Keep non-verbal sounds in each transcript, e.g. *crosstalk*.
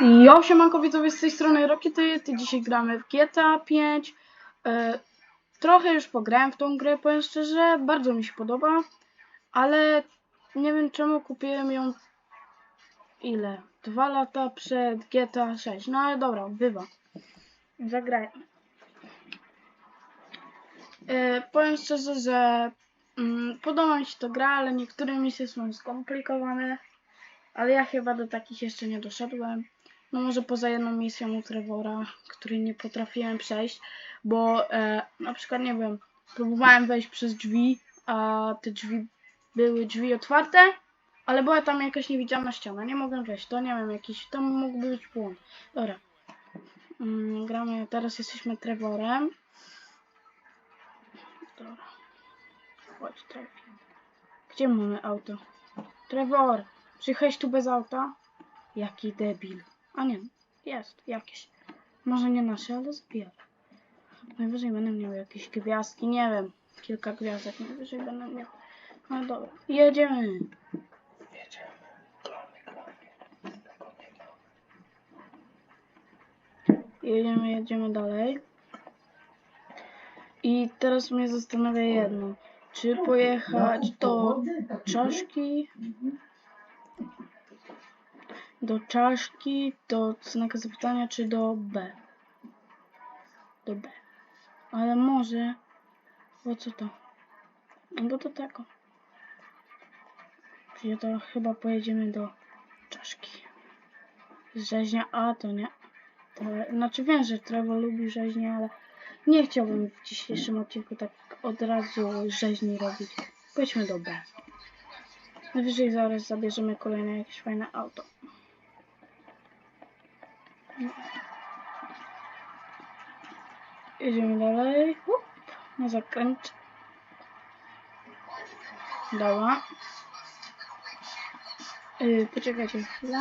Jo, siemanko widzowie z tej strony Rockety, ty dzisiaj gramy w GTA 5. E, trochę już pograłem w tą grę, powiem szczerze, bardzo mi się podoba, ale nie wiem czemu kupiłem ją ile? Dwa lata przed GTA 6. No ale dobra, bywa. Zagrajmy. E, powiem szczerze, że mm, podoba mi się to gra, ale niektóre misje są skomplikowane. Ale ja chyba do takich jeszcze nie doszedłem. No może poza jedną misją u Trevora, której nie potrafiłem przejść, bo e, na przykład nie wiem, próbowałem wejść przez drzwi, a te drzwi były drzwi otwarte, ale była tam jakaś niewidzialna ściana, nie mogłem wejść, to nie wiem, jakiś, tam mógłby być błąd. Dobra, mm, gramy, teraz jesteśmy Trevorem. Dobra, chodź Trevor. Gdzie mamy auto? Trevor! Przyjechałeś tu bez auta? Jaki debil. A nie, jest jakieś. Może nie nasze, ale zbier. Najwyżej będę miał jakieś gwiazdki, nie wiem. Kilka gwiazdek najwyżej będę miał. No dobra, jedziemy. Jedziemy, jedziemy dalej. I teraz mnie zastanawia jedno. Czy pojechać do czaszki do czaszki, do znaka zapytania, czy do B? Do B. Ale może... Bo co to? No bo do tego. Czyli to chyba pojedziemy do czaszki. Rzeźnia A to nie. To, znaczy wiem, że Trevor lubi rzeźnię, ale nie chciałbym w dzisiejszym odcinku tak od razu rzeźni robić. Pojedźmy do B. Najwyżej zaraz zabierzemy kolejne jakieś fajne auto. Jedziemy dalej. Up, na zakręt. Dobra. Yy, poczekajcie chwilę.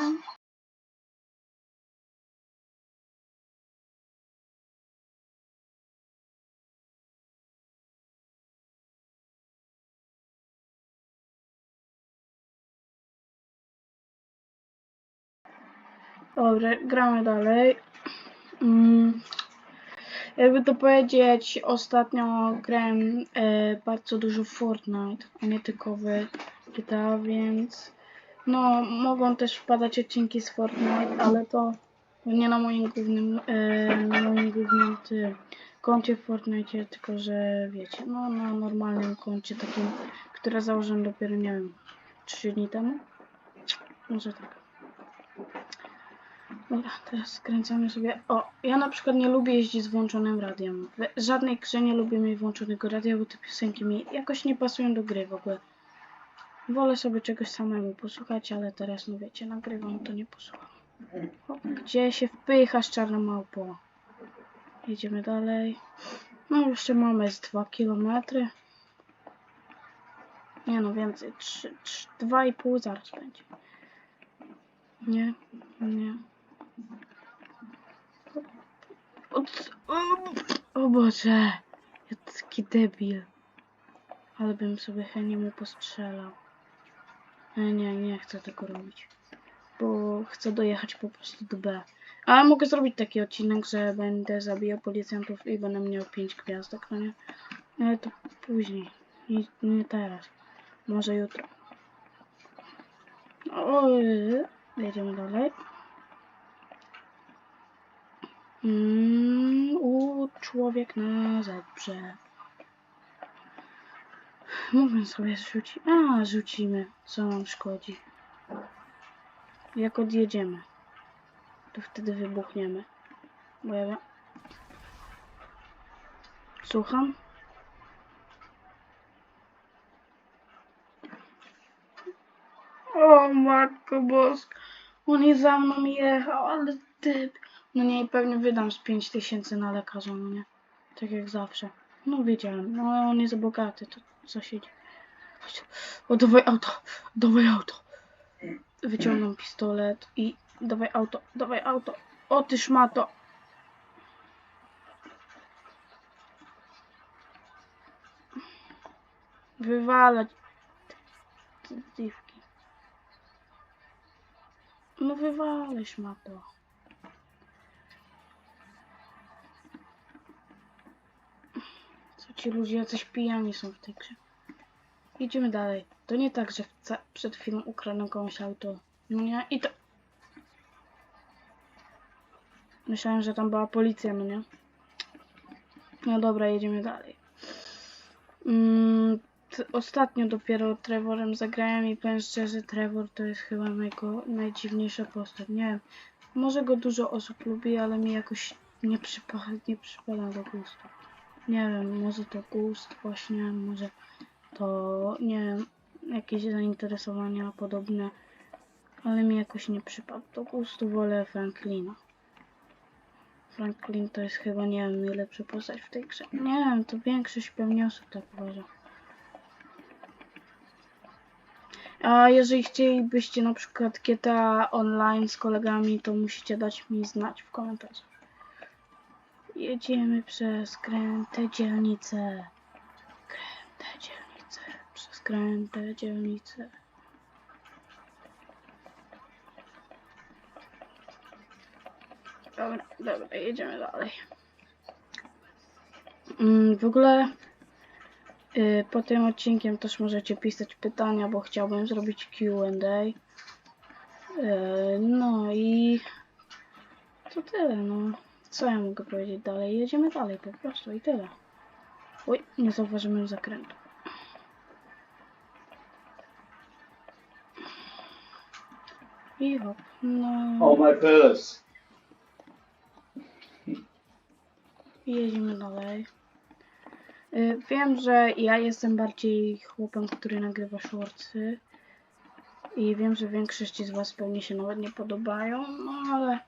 Dobra, gramy dalej. Mm. Jakby to powiedzieć, ostatnio grałem e, bardzo dużo Fortnite, a nie tylko w GTA, więc no mogą też wpadać odcinki z Fortnite, ale to nie na moim głównym, e, na moim głównym ty, koncie w Fortnite, tylko że wiecie, no na normalnym koncie takim, które założyłem dopiero, nie wiem, 3 dni temu. Może tak. Dobra, teraz skręcamy sobie. O, ja na przykład nie lubię jeździć z włączonym radiem. W żadnej grze nie lubię mieć włączonego radia, bo te piosenki mi jakoś nie pasują do gry w ogóle. Wolę sobie czegoś samemu posłuchać, ale teraz, no wiecie, nagrywam, to nie posłucham. O, gdzie się wpychasz, czarna małpo? Jedziemy dalej. No, jeszcze mamy z 2 km. Nie no, więcej. 3, 3, 2,5 zaraz będzie. Nie, nie. O, Boże, ja taki debil. Ale bym sobie chętnie mu postrzelał. Nie, nie, nie chcę tego robić. Bo chcę dojechać po prostu do B. Ale mogę zrobić taki odcinek, że będę zabijał policjantów i będę miał 5 gwiazdek, no nie? Ale to później. Nie, nie teraz. Może jutro. O, jedziemy dalej. Mm, u, człowiek na zebrze. Mógłbym sobie rzucić. A, rzucimy. Co nam szkodzi? Jak odjedziemy, to wtedy wybuchniemy. Bo ja. Słucham? O, matko boska. On jest za mną jechał, ale typ. No nie, pewnie wydam z 5000 na lekarza, no nie? Tak jak zawsze. No wiedziałem, no ale on jest bogaty, to co się dzieje? O, dawaj auto, dawaj auto. Wyciągam pistolet i dawaj auto, dawaj auto. O, ty szmato. Wywalać. Dziwki. No wywalisz ma ci ludzie jacyś pijani są w tej grze. Idziemy dalej. To nie tak, że przed chwilą ukradłem komuś auto. No nie? I to... Myślałem, że tam była policja, no nie? No dobra, jedziemy dalej. Mm, ostatnio dopiero Trevorem zagrałem i powiem szczerze, Trevor to jest chyba jego najdziwniejsza postać. Nie wiem, może go dużo osób lubi, ale mi jakoś nie przypada, nie przypada do gustu. Nie wiem, może to gust właśnie, może to, nie wiem, jakieś zainteresowania podobne, ale mi jakoś nie przypadł do gustu, wolę Franklina. Franklin to jest chyba, nie wiem, najlepsza postać w tej grze. Nie wiem, to większość pewnie osób tak uważa. A jeżeli chcielibyście na przykład GTA online z kolegami, to musicie dać mi znać w komentarzach. Jedziemy przez kręte dzielnice. Kręte dzielnice. Przez kręte dzielnice. Dobra, dobra, jedziemy dalej. Mm, w ogóle y, po tym odcinkiem też możecie pisać pytania, bo chciałbym zrobić Q&A. Y, no i to tyle, no. Co ja mogę powiedzieć dalej? Jedziemy dalej po prostu i tyle. Oj, nie zauważymy zakrętu. I hop, no. Oh my. I jedziemy dalej. Y, Wiem, że ja jestem bardziej chłopem, który nagrywa shortsy. I wiem, że większości z was pewnie się nawet nie podobają, no ale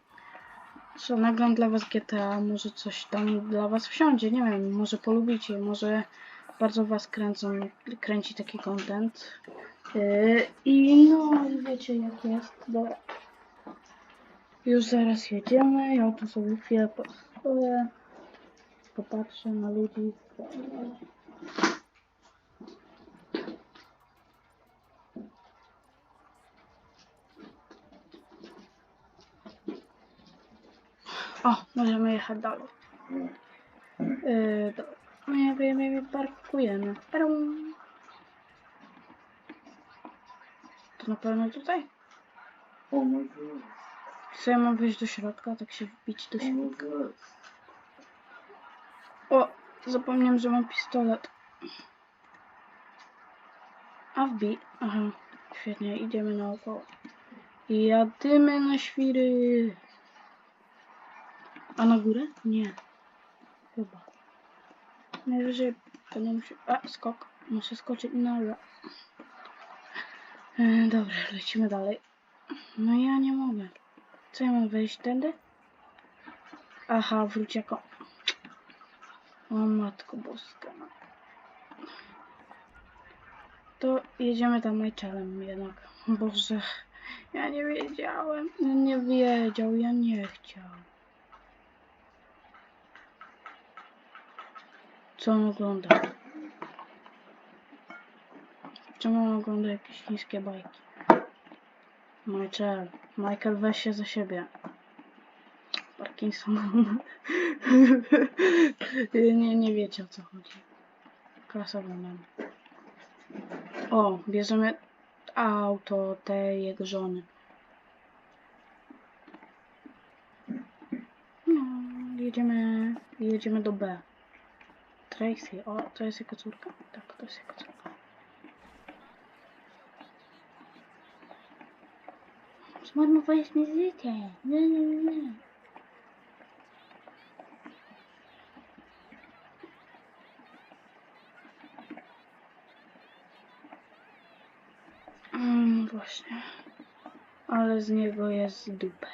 co, nagram dla was GTA, może coś tam dla was wsiądzie, nie wiem, może polubicie, może bardzo was kręcą, kręci taki content. Y, I no, wiecie jak jest, dobra. Już zaraz jedziemy, ja tu sobie chwilę postoję popatrzę na ludzi. O, możemy jechać dalej. Yy, dobra. Nie wiem, parkujemy. Parum. To na pewno tutaj? My god. Co ja mam wejść do środka, tak się wbić do środka? O, zapomniałem, że mam pistolet. A wbij. Aha, świetnie, idziemy naokoło. Jadymy na świry. A na górę? Nie. Chyba. Najwyżej będę musiał... A, skok. Muszę skoczyć na górę. E, dobra, lecimy dalej. No ja nie mogę. Co ja mam wejść tędy? Aha, wróć jako... O matko boska. To jedziemy tam Michaelem jednak. Boże, ja nie wiedziałem. Nie wiedział, ja nie chciał. Co on ogląda? Czemu on ogląda jakieś chińskie bajki? Michael, Michael weź się za siebie. Parkinson. *laughs* nie, nie wiecie o co chodzi. Klasowy mem. O, bierzemy auto tej jego żony. No, jedziemy, jedziemy do B. Tracy, o, to jest jego córka? Tak, to jest jego córka. Zmarnowałeś mi życie. Nie, nie, nie. Mm, właśnie. Ale z niego jest dupek.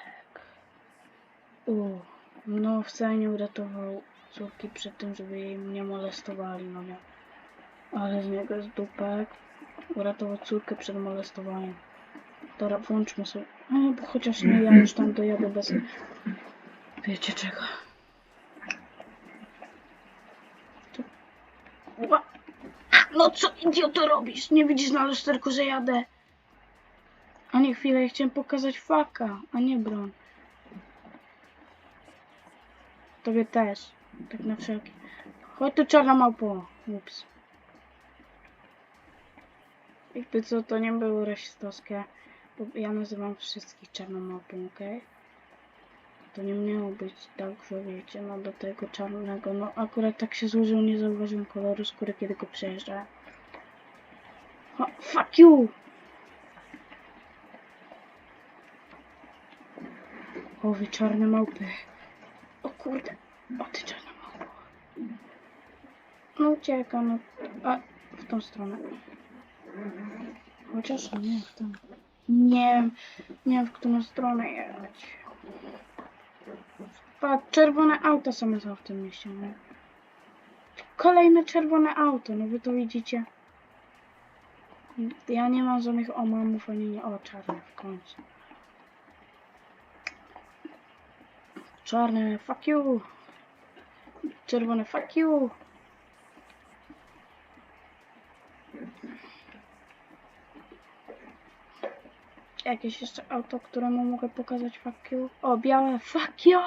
U, no wcale nie uratował córki przed tym, żeby jej nie molestowali, no nie. Ale z niego jest dupek. Uratował córkę przed molestowaniem. Dobra, włączmy sobie. No, bo chociaż nie, ja już tam dojadę bez... Wiecie czego. Ła! No co idioto robisz? Nie widzisz na lusterku, że jadę? A nie chwilę, ja chciałem pokazać faka, a nie broń. Tobie też. Tak na wszelki. Chodź tu czarna małpo. Ups. Jakby co, to nie było rasistowskie. Bo ja nazywam wszystkich czarną małpą, okej? To nie miało być tak, że wiecie, no do tego czarnego. No akurat tak się złożyło, nie zauważyłem koloru skóry, kiedy go przejeżdżałem. O, fuck you! O, wy czarne małpy. O kurde. O, ty. No ucieka, no. A, w tą stronę. Chociaż nie, w tą. Nie wiem, nie wiem w którą stronę jechać. Patrz, czerwone auto same są w tym mieście, nie? Kolejne czerwone auto, no wy to widzicie. Ja nie mam żadnych omamów, ani nie o czarne w końcu. Czarne, fuck you. Czerwone, fuck you. Jakieś jeszcze auto, któremu mogę pokazać fuck you? O, białe, fuck you!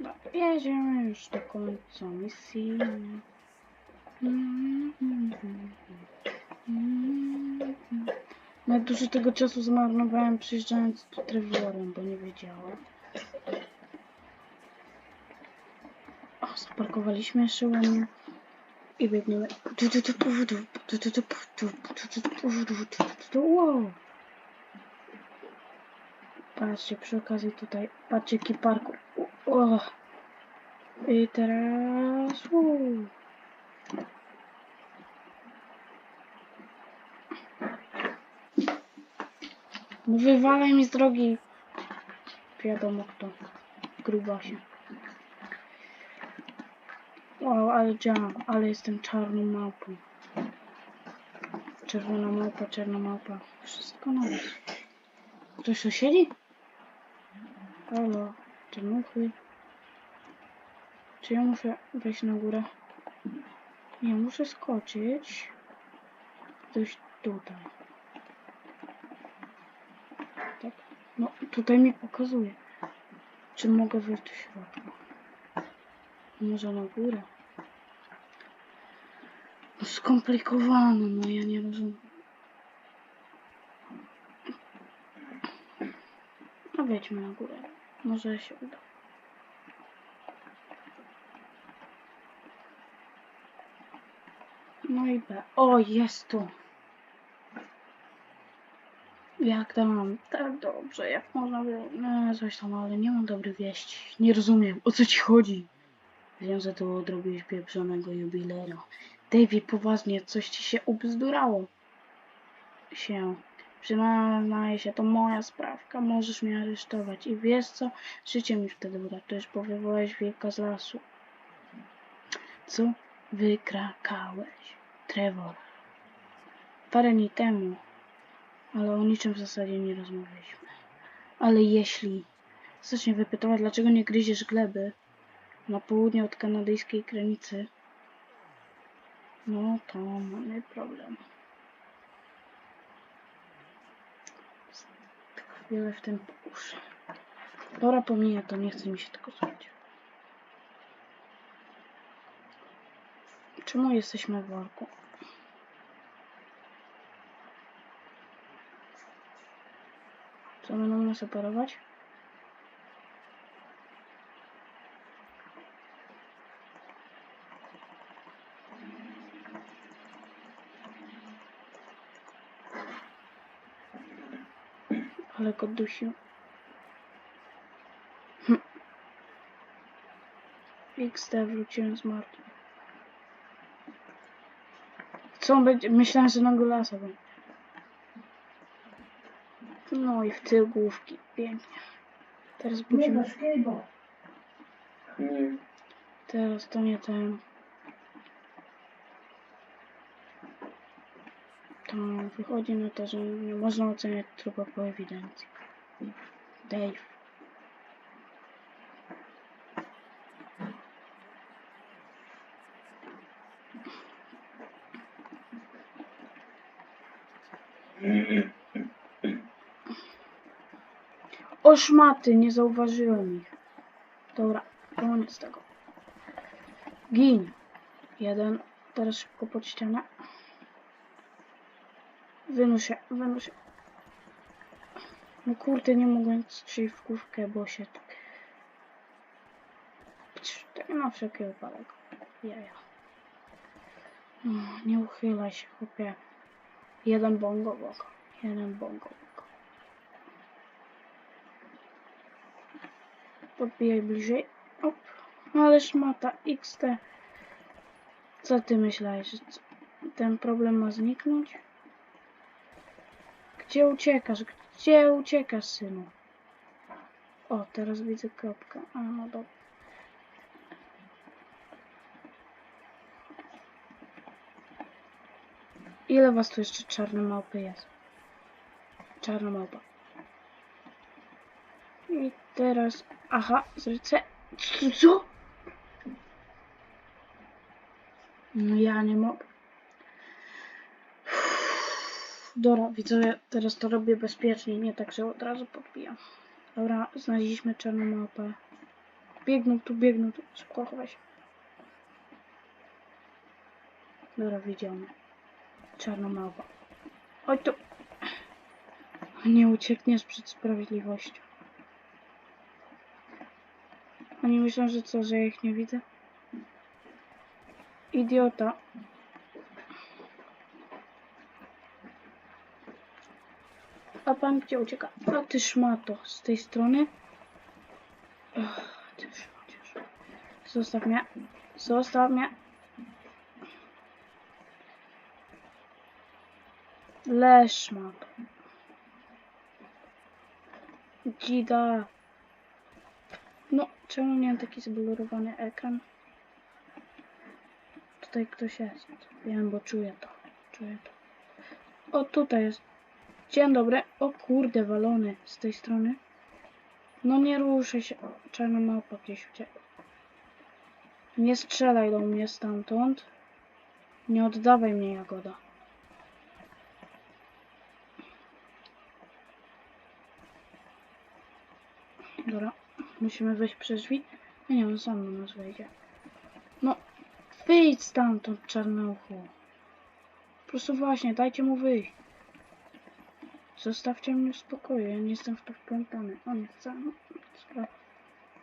No, jedziemy już do końca misji. No dużo tego czasu zmarnowałem przyjeżdżając tu Trevorem, bo nie wiedziałem. O, zaparkowaliśmy jeszcze ładnie. I biegniemy. Wow. Patrzcie, przy okazji tutaj, patrzcie jaki parkour. O. I teraz... No Wywalaj mi z drogi. Wiadomo kto. Grubasie. O, ale dziam, ale jestem czarną małpą. Czerwona małpa, czarna małpa. Wszystko na raz. Ktoś tu siedzi? Halo, czernuchy. Czy ja muszę wejść na górę? Nie, muszę skoczyć. Gdzieś tutaj. Tak? No, tutaj mi pokazuje. Czy mogę wejść do środka? Może na górę? Skomplikowane, no ja nie rozumiem. No wejdźmy na górę. Może się uda. No i B. O, jest tu. Jak tam? Tak dobrze, jak można było. No, coś tam, ale nie mam dobrych wieści. Nie rozumiem, o co ci chodzi? Wiem, że tu odrobiłeś pieprzonego jubilera. Davey, poważnie, coś ci się ubzdurało. Się. Przyznaję się, to moja sprawka, możesz mnie aresztować. I wiesz co? Życie mi wtedy uratujesz, bo wywołałeś wilka z lasu. Co? Wykrakałeś. Trevor. Parę dni temu, ale o niczym w zasadzie nie rozmawialiśmy. Ale jeśli zacznie wypytować, dlaczego nie gryziesz gleby na południe od kanadyjskiej granicy, no to mamy problem. Chwilę w tym pokuszę. Dobra, pomiję to, nie chce mi się tego zrobić. Czemu jesteśmy w worku? Co będą nas operować? Ale go dusił. Hm. XD wróciłem z martwy. Co on będzie? Myślałem, że na golasa będzie. No i w tył główki. Pięknie. Teraz Nie budzimy. Nie. Teraz to nie ten. To wychodzi na to, że nie można oceniać trupa po ewidencji. Dave. O szmaty, nie zauważyłem ich. Dobra, koniec tego. Gin. Jeden. Teraz szybko pod ścianę. Wynuś się, wynuś się. No kurde, nie mogłem strzelić w główkę, bo się tak... Pcz, Tak na wszelki wypadek. Jaja. No, nie uchylaj się, chłopie. Jeden bongo bok. Jeden bongo bok. Podbijaj bliżej. Op. Ale szmata XT. Co ty myślałeś, że ten problem ma zniknąć? Gdzie uciekasz? Gdzie uciekasz, synu? O, teraz widzę kropkę. A, no dobra. Ile was tu jeszcze czarne małpy jest? Czarna małpa. I teraz... Aha, zrycę... Co-? No ja nie mogę. Dobra, widzowie, teraz to robię bezpiecznie, nie tak, że od razu podbijam. Dobra, znaleźliśmy czarną małpę. Biegną tu, biegną tu. Szybko chowaj się. Dobra, widziałem. Czarna małpa. Chodź tu. Nie uciekniesz przed sprawiedliwością. Oni myślą, że co, że ich nie widzę? Idiota. A pan gdzie ucieka? A ty szmato, z tej strony. Ach, ty. Zostaw mnie. Zostaw mnie. Leż szmato. Dzida. No, czemu miałem taki zblurowany ekran? Tutaj ktoś jest. Wiem, bo czuję to. Czuję to. O, tutaj jest. Dzień dobry. O kurde, walony z tej strony. No nie ruszaj się. Czarna małpa gdzieś uciekła. Nie strzelaj do mnie stamtąd. Nie oddawaj mnie, Jagoda. Dobra, musimy wejść przez drzwi. No nie, on sam do nas wejdzie. No, wyjdź stamtąd, czarnuchu. Po prostu właśnie, dajcie mu wyjść. Zostawcie mnie w spokoju, ja nie jestem w to wplątany. On no, sprawa.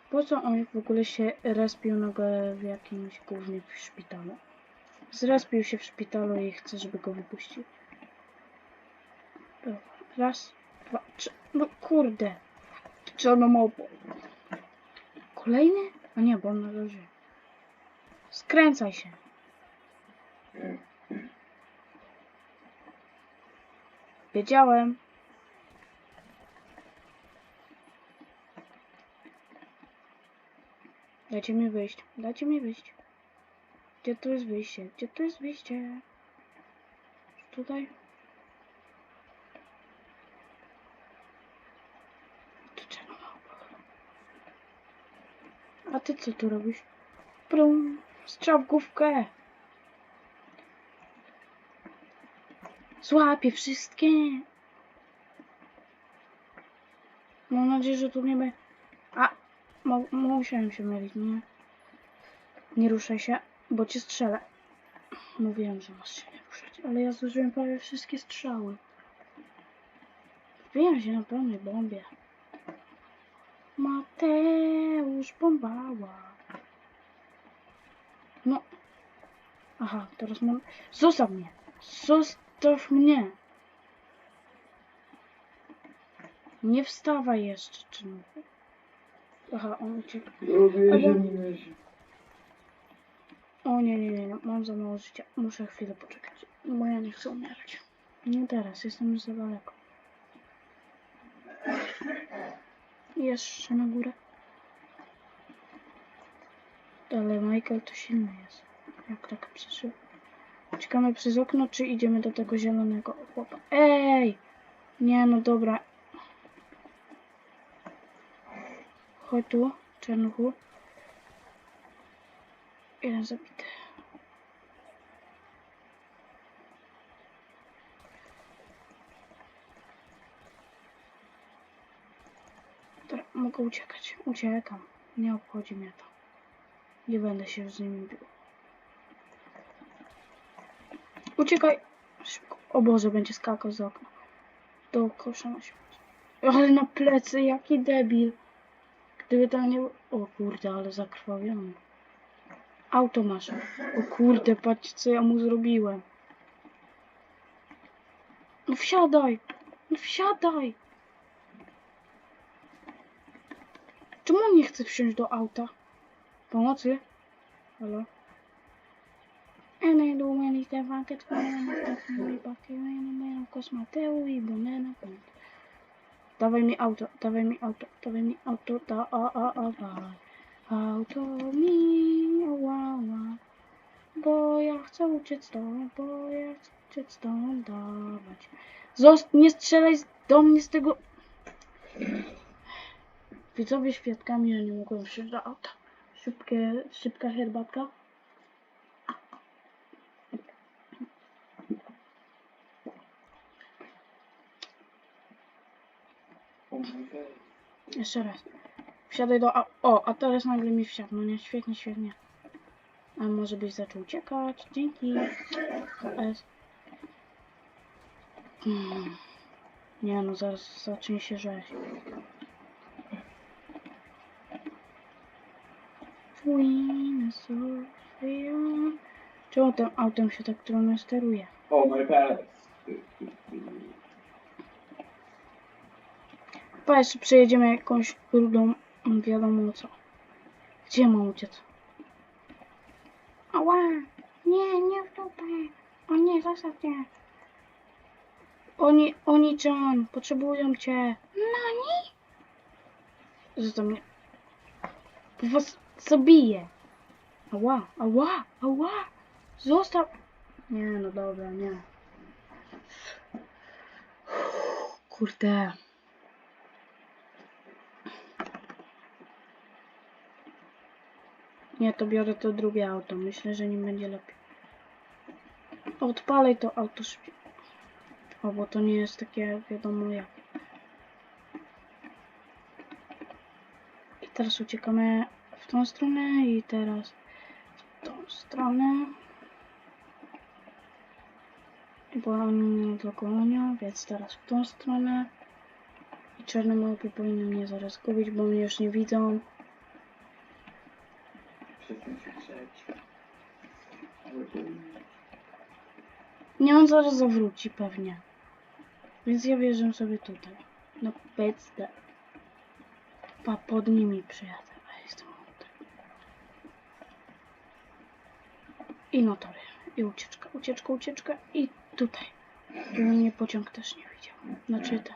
Po co on w ogóle się respił nagle w jakimś głównie w szpitalu? Zrespił się w szpitalu i chce, żeby go wypuścił. Dobra, raz, dwa, trzy, no kurde. Czarno małpo. Kolejny? A nie, bo on na loży. Skręcaj się. Wiedziałem. Dajcie mi wyjść. Dajcie mi wyjść. Gdzie tu jest wyjście? Gdzie tu jest wyjście? Tutaj? A ty co tu robisz? Prum. Strzał w główkę. Złapię wszystkie. Mam nadzieję, że tu nie będzie... Mo musiałem się mylić, nie? Nie ruszaj się, bo cię strzelę. Mówiłem, że masz się nie ruszać, ale ja zużyłem prawie wszystkie strzały. Wbijam się na pełnej bombie. Mateusz bombała. No. Aha, teraz mam... Zostaw mnie! Zostaw mnie! Nie wstawaj jeszcze, czy nie? Aha, on uciekł. O nie, nie, nie, nie, mam za mało życia. Muszę chwilę poczekać, bo ja nie chcę umierać. Nie teraz, jestem już za daleko. Jeszcze na górę. Ale Michael to silny jest. Jak tak przeżył? Uciekamy przez okno, czy idziemy do tego zielonego chłopa? Ej! Nie, no dobra. Chodź tu, czarnuchu. Jeden zabity. Dobra, mogę uciekać. Uciekam. Nie obchodzi mnie to. Nie będę się z nimi bił. Uciekaj! Szybko. O będzie skakał z okna. Do kosza na śmieci. Ale na plecy, jaki debil. Gdyby tam nie. O kurde, ale zakrwawiony. Auto masz. O kurde, patrz co ja mu zrobiłem. No wsiadaj! No wsiadaj! Czemu on nie chce wsiąść do auta? Pomocy? Halo? Ene dumeni te wanket fajne, tak mi bakiene, mają kosmateu i bonena punkt. Dawaj mi auto, dawaj mi auto, dawaj mi auto, da, a, a, a, dawaj. Auto mi, ła, ła. Bo ja chcę uciec stąd, bo ja chcę uciec stąd, dawać. Zost nie strzelaj do mnie z tego... Widzowie świadkami, że nie mogłem wsiąść do auta. Szybkie, szybka herbatka. O mój Boże. Jeszcze raz. Wsiadaj do... au- O, a teraz nagle mi wsiadł. No nie, świetnie, świetnie. A może byś zaczął uciekać? Dzięki. S. Hmm. Nie no, zaraz zacznie się rzeź. Czemu tym autem się tak trudno steruje? O my pants. Chyba jeszcze przejedziemy jakąś rudą, wiadomo co. Gdzie mam uciec? Ała! Nie, nie w dupę! O nie, zostaw mnie! Oni, oni John, potrzebują cię! Nani? Zostaw mnie. Was zabiję! Ała, ała, ała! Zostaw! Nie, no dobra, nie. Kurde. Nie, to biorę to drugie auto. Myślę, że nim będzie lepiej. Odpalaj to auto szybciej. O, bo to nie jest takie wiadomo jak. I teraz uciekamy w tą stronę i teraz w tą stronę. Bo oni mnie dogonią, więc teraz w tą stronę. I czarne małpy powinny mnie zaraz gubić, bo mnie już nie widzą. Przestań się grzeć. Ale to... Nie, on zaraz zawróci pewnie. Więc ja wjeżdżam sobie tutaj. Na pecdę. Pa, pod nimi przyjadę. A jestem mądry. I notory. I ucieczka, ucieczka, ucieczka. I tutaj. Żeby mnie pociąg też nie widział. Znaczy ten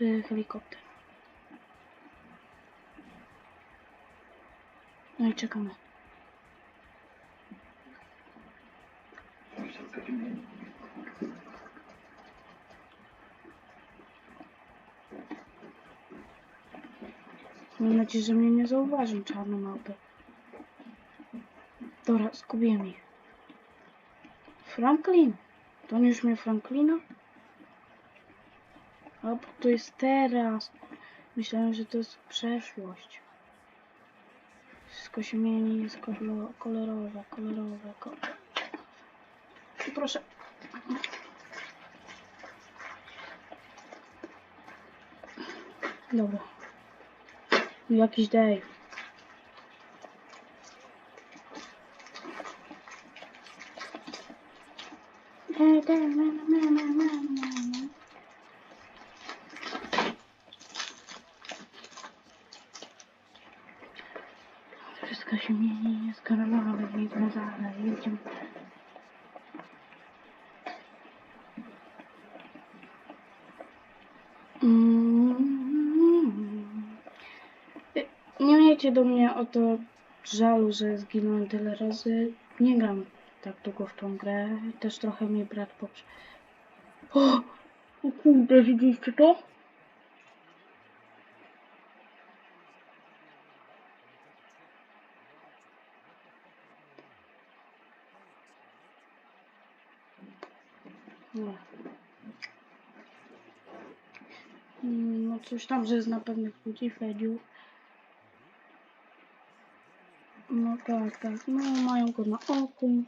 y, helikopter. No i czekamy. Wszystko ci mnie. Mam nadzieję, że mnie nie zauważą czarne małpy. Dobra, zgubiłem ich. Franklin? To oni już mnie Franklina? A bo to jest teraz. Myślałem, że to jest przeszłość. Wszystko się mieni, jest kolor- kolorowe, kolorowe, kolorowe. Proszę. Dobra. Jakiś na. Wszystko się mieni, jest kolorowe, widzę dalej, jedziemy. Nie miejcie do mnie o to żalu, że zginąłem tyle razy. Nie gram tak długo w tą grę. Też trochę mi brat poprze... O! O kurde, widzieliście to? No. Mm, No coś tam, że zna pewnych ludzi, Fedziu. No tak, tak. No mają go na oku.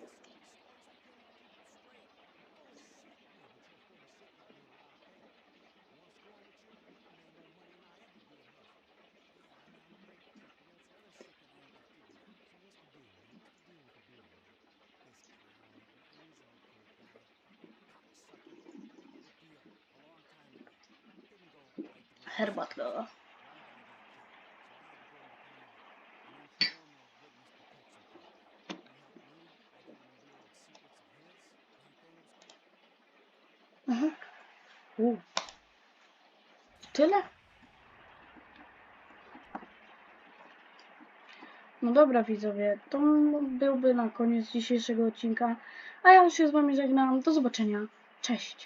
Herbatka. Aha. U. Tyle? No dobra widzowie, to byłby na koniec dzisiejszego odcinka, a ja już się z wami żegnam. Do zobaczenia. Cześć.